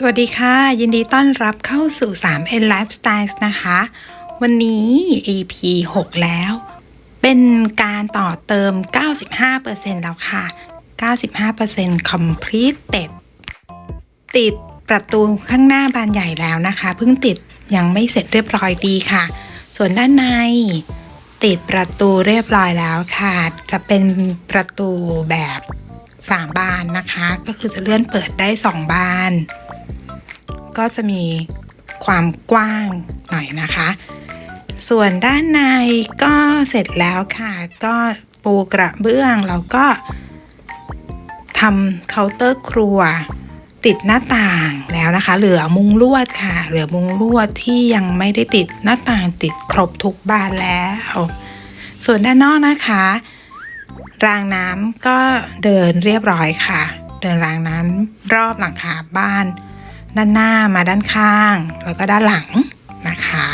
สวัสดีค่ะ ยินดีต้อนรับเข้าสู่ 3N Lifestyles นะคะ วันนี้ EP 6 แล้ว เป็นการต่อเติม 95%แล้วค่ะ 95% completed ติดประตูข้างหน้าบานใหญ่แล้วนะคะ เพิ่งติดยังไม่เสร็จเรียบร้อยดีค่ะ ส่วนด้านใน ติดประตูเรียบร้อยแล้วค่ะ จะเป็นประตูแบบสามบานนะคะ ก็คือจะเลื่อนเปิดได้สองบาน ก็จะมีความกว้างหน่อยนะคะ ส่วนด้านในก็เสร็จแล้วค่ะ ก็ปูกระเบื้องแล้วก็ทำเคาน์เตอร์ครัวติดหน้าต่างแล้วนะคะ เหลือมุงลวดค่ะ เหลือมุงลวดที่ยังไม่ได้ติดหน้าต่างติดครบทุกบานแล้ว ส่วนด้านนอกนะคะ รางน้ำก็เดินเรียบร้อยค่ะ เดินรางน้ำรอบหลังคาบ้าน ด้านหน้ามาด้านข้าง แล้วก็ด้านหลังนะคะ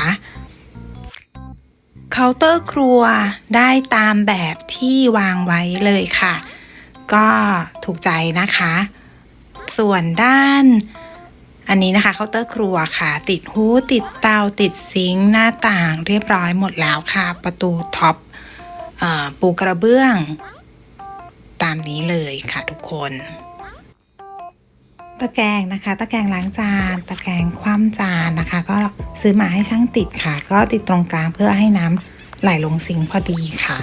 เคาน์เตอร์ครัวได้ตามแบบที่วางไว้เลยค่ะ ก็ถูกใจนะคะ ส่วนด้าน อันนี้นะคะเคาน์เตอร์ครัวค่ะ ติดหูติดเตาติดซิงหน้าต่างเรียบร้อยหมดแล้วค่ะ ประตูท็อปอปูกระเบื้อง ตามนี้เลยค่ะทุกคน ตะแกรงนะคะ ตะแกรงล้างจาน ตะแกรงคว่ำจานนะคะ ก็ซื้อมาให้ช่างติดค่ะ ก็ติดตรงกลางเพื่อให้น้ำไหลลงซิงพอดีค่ะ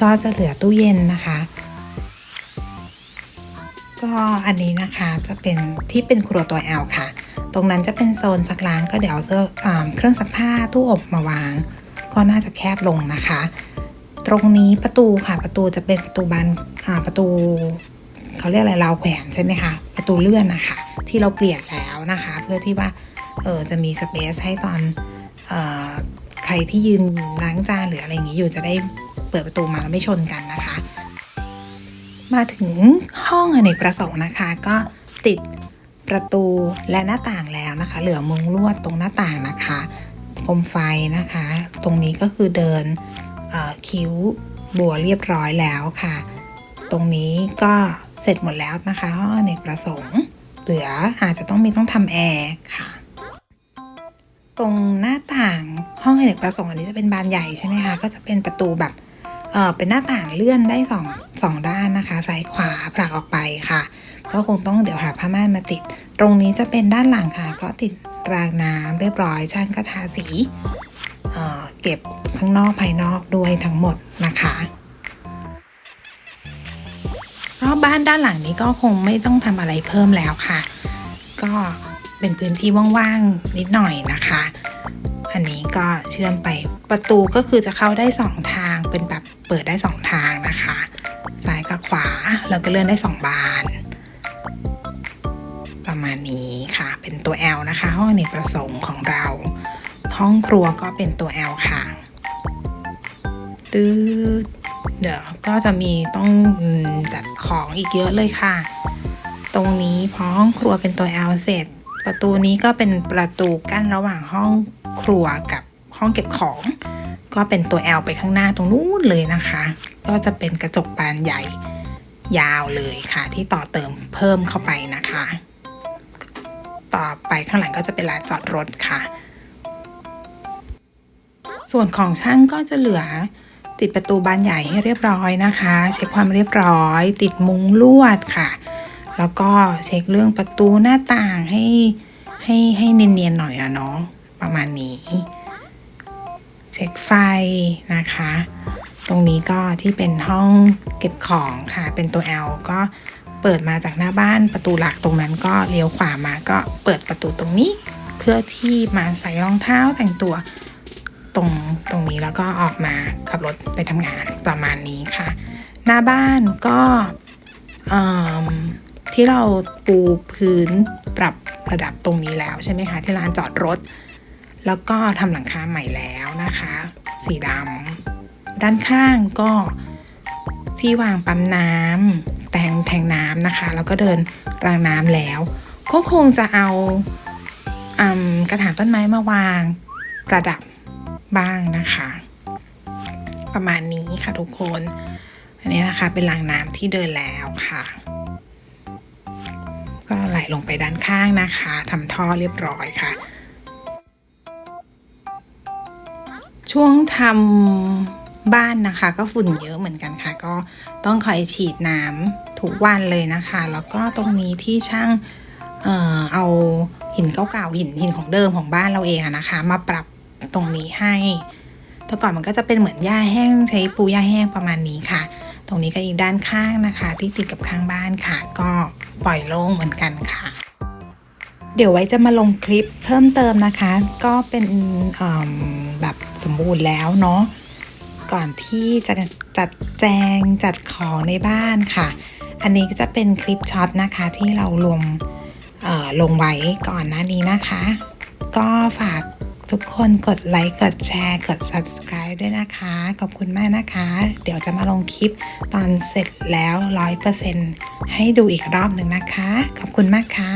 ก็จะเหลือตู้เย็นนะคะ ก็อันนี้นะคะจะเป็นที่เป็นครัวตัว L ค่ะ ตรงนั้นจะเป็นโซนซักล้างก็เดี๋ยวเอาเสื้อเครื่องซักผ้าตู้อบมาวาง ก็น่าจะแคบลงนะคะ ตรงนี้ประตูค่ะประตูจะเป็นประตูบานอ่าประตู เขาเรียกอะไรราวแขวนใช่ไหมคะประตูเลื่อนนะคะที่เราเปลี่ยนแล้วนะคะ เพื่อที่ว่าเออจะมีสเปซให้ตอนเออใครที่ยืนล้างจานหรืออะไรอย่างนี้อยู่จะได้เปิดประตูมาแล้วไม่ชนกันนะคะ มาถึงห้องอเนกประสงค์นะคะ ก็ติดประตูและหน้าต่างแล้วนะคะ เหลือมุงลวดตรงหน้าต่างนะคะโคมไฟนะคะ ตรงนี้ก็คือเดินคิ้วบัวเรียบร้อยแล้วค่ะ ตรงนี้ก็ เสร็จหมดแล้วนะคะห้องอเนกประสงค์เหลืออาจจะต้องมีต้องทำแอร์ค่ะ ตรงหน้าต่างห้องอเนกประสงค์อันนี้จะเป็นบานใหญ่ใช่ไหมคะก็จะเป็นประตูแบบเออเป็นหน้าต่างเลื่อนได้สองสองด้านนะคะซ้ายขวาผลักออกไปค่ะ ก็คงต้องเดี๋ยวหาผ้าม่านมาติด ตรงนี้จะเป็นด้านหลังค่ะ ก็ติดรางน้ำเรียบร้อยช่างก็ทาสีเเก็บข้างนอกภายนอกด้วยทั้งหมดนะคะ อบบ้านด้านหลังนี้ก็คงไม่ต้องทำอะไรเพิ่มแล้วค่ะ ก็เป็นพื้นที่ว่างๆนิดหน่อยนะคะ อันนี้ก็เชื่อมไปประตูก็คือจะเข้าได้สองทางเป็นแบบเปิดได้สองทางนะคะซ้ายกับขวาแล้วก็เลื่อนได้สองบาน ประมาณนี้ค่ะ เป็นตัว L นะคะ ห้องอเนกประสงค์ของเรา ห้องครัวก็เป็นตัว L ค่ะตืด เดี๋ยวก็จะมีต้องจัดของอีกเยอะเลยค่ะ ตรงนี้พอห้องครัวเป็นตัว L เสร็จ ประตูนี้ก็เป็นประตูกั้นระหว่างห้องครัวกับห้องเก็บของ ก็เป็นตัว L ไปข้างหน้าตรงนู้นเลยนะคะ ก็จะเป็นกระจกบานใหญ่ยาวเลยค่ะ ที่ต่อเติมเพิ่มเข้าไปนะคะ ต่อไปข้างหลังก็จะเป็นลานจอดรถค่ะ ส่วนของช่างก็จะเหลือ ติดประตูบานใหญ่ให้เรียบร้อยนะคะ เช็คความเรียบร้อย ติดมุ้งลวดค่ะ แล้วก็เช็คเรื่องประตูหน้าต่างให้ให้ให้เนียนๆหน่อยอะเนาะประมาณนี้ เช็คไฟนะคะ ตรงนี้ก็ที่เป็นห้องเก็บของค่ะ เป็นตัว L ก็เปิดมาจากหน้าบ้านประตูหลักตรงนั้นก็เลี้ยวขวามาก็เปิดประตูตรงนี้ เพื่อที่มาใส่รองเท้าแต่งตัว ตรงตรงนี้แล้วก็ออกมาขับรถไปทำงานประมาณนี้ค่ะ หน้าบ้านก็ที่เราปูพื้นปรับระดับตรงนี้แล้วใช่ไหมคะ ที่ลานจอดรถ แล้วก็ทำหลังคาใหม่แล้วนะคะ สีดำด้านข้างก็ที่วางปั๊มน้ำแทงแทงน้ำนะคะ แล้วก็เดินรางน้ำแล้ว ก็คงจะเอากระถางต้นไม้มาวางประดับ บ้างนะคะ ประมาณนี้ค่ะทุกคน อันนี้นะคะเป็นรางน้ำที่เดินแล้วค่ะ ก็ไหลลงไปด้านข้างนะคะทำท่อเรียบร้อยค่ะ ช่วงทำบ้านนะคะ ก็ฝุ่นเยอะเหมือนกันค่ะ ก็ต้องคอยฉีดน้ำทุกวันเลยนะคะ แล้วก็ตรงนี้ที่ช่างเอ่อเอาหินเก่าๆหินหินของเดิมของบ้านเราเองนะคะ มาปรับ ตรงนี้ให้แต่ก่อนมันก็จะเป็นเหมือนหญ้าแห้งใช้ปูหญ้าแห้งประมาณนี้ค่ะ ตรงนี้ก็อีกด้านข้างนะคะ ที่ติดกับข้างบ้านค่ะ ก็ปล่อยโล่งเหมือนกันค่ะ เดี๋ยวไว้จะมาลงคลิปเพิ่มเติมนะคะ ก็เป็นแบบสมบูรณ์แล้วเนาะก่อนที่จะจัดแจงจัดของในบ้านค่ะ อันนี้ก็จะเป็นคลิปช็อตนะคะที่เรารวมลงไว้ก่อนหน้านี้นะคะ ก็ฝาก ทุกคนกดไลค์ กดแชร์ กด subscribe ด้วยนะคะ ขอบคุณมากนะคะ เดี๋ยวจะมาลงคลิปตอนเสร็จแล้ว 100%ให้ดูอีกรอบหนึ่งนะคะ ขอบคุณมากค่ะ